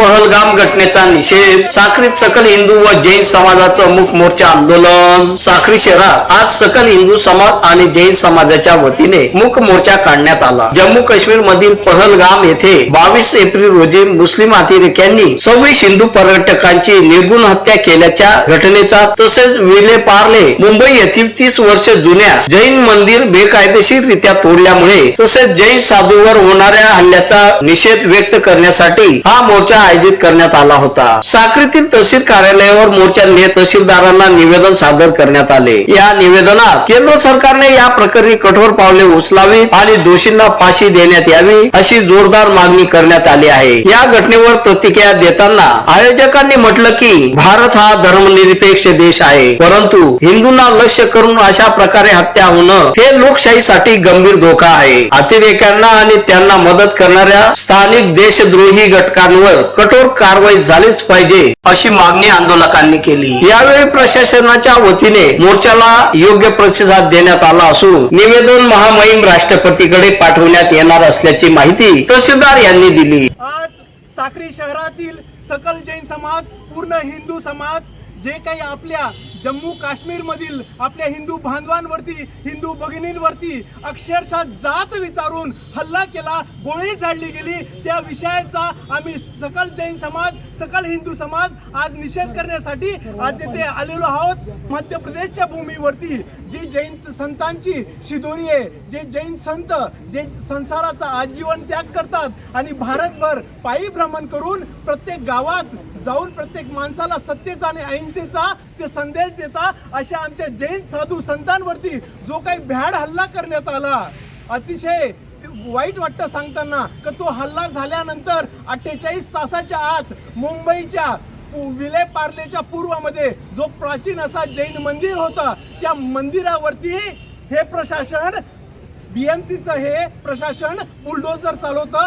पहलगाम घटनेचा निषेध साखरीत सकल हिंदू व जैन समाजाचं मुख मोर्चा आंदोलन. साखरी शहरात आज सकल हिंदू समाज आणि जैन समाजाच्या वतीने मुख मोर्चा काढण्यात आला. जम्मू काश्मीर मधील पहलगाम येथे बावीस एप्रिल रोजी मुस्लिम अतिरेक्यांनी सव्वीस हिंदू पर्यटकांची निर्गुण हत्या केल्याच्या घटनेचा तसेच विले पार्ले मुंबई येथील तीस वर्ष जुन्या जैन मंदिर बेकायदेशीररित्या तोडल्यामुळे तसेच जैन साधूवर होणाऱ्या हल्ल्याचा निषेध व्यक्त करण्यासाठी हा मोर्चा आयोजित करण्यात आला होता. साक्रीतील तहसील कार्यालयावर मोर्चाने तहसीलदारांना निवेदन सादर करण्यात आले. या निवेदनात केंद्र सरकारने या प्रकरणी कठोर पावले उचलावीत आणि दोषींना फाशी देण्यात यावी अशी जोरदार मागणी करण्यात आली आहे. या घटनेवर प्रतिक्रिया देताना आयोजकांनी म्हटलं की भारत हा धर्मनिरपेक्ष देश आहे. परंतु हिंदूंना लक्ष करून अशा प्रकारे हत्या होणं हे लोकशाहीसाठी गंभीर धोका आहे. अतिरेक्यांना आणि त्यांना मदत करणाऱ्या स्थानिक देशद्रोही घटकांवर कठोर कारवाई झालीच पाहिजे. अशी मागणी आंदोलकांनी केली. यावेळी प्रशासनाच्या वतीने मोर्चाला योग्य प्रतिसाद देण्यात आला असून निवेदन महामहिम राष्ट्रपतीकडे पाठवण्यात येणार असल्याची माहिती तहसीलदार यांनी दिली. आज साक्री शहरातील सकल जैन समाज पूर्ण हिंदू समाज जे काही आपल्या जम्मू काश्मीर मधील आपल्या हिंदू बांधवांवरती हिंदू भगिनींवरती अक्षरशः जात विचारून हल्ला केला गोळी झाडली गेली त्या विषयाचा आम्ही सकल जैन समाज सकल हिंदू समाज आज निषेध करण्यासाठी आज येथे आलेलो आहोत. मध्य प्रदेशच्या भूमीवरती जी जैन संतांची शिदोरी आहे जे जैन संत जे संसाराचा आजीवन त्याग करतात आणि भारतभर पायी भ्रमण करून प्रत्येक गावात जाऊन प्रत्येक माणसाला सत्तेचा आणि अहिंसेचा ते संदेश देता अशा आमच्या जैन साधू संतांवरती जो काही भ्याड हल्ला करण्यात आला अतिशय वाईट वाटतं सांगताना का तो हल्ला झाल्यानंतर अठ्ठेचाळीस तासाच्या आत मुंबईच्या पु- विले पार्लेच्या पूर्वामध्ये जो प्राचीन असा जैन मंदिर होता त्या मंदिरावरती हे प्रशासन बीएमसीचं हे प्रशासन बुलडोजर चालवतं.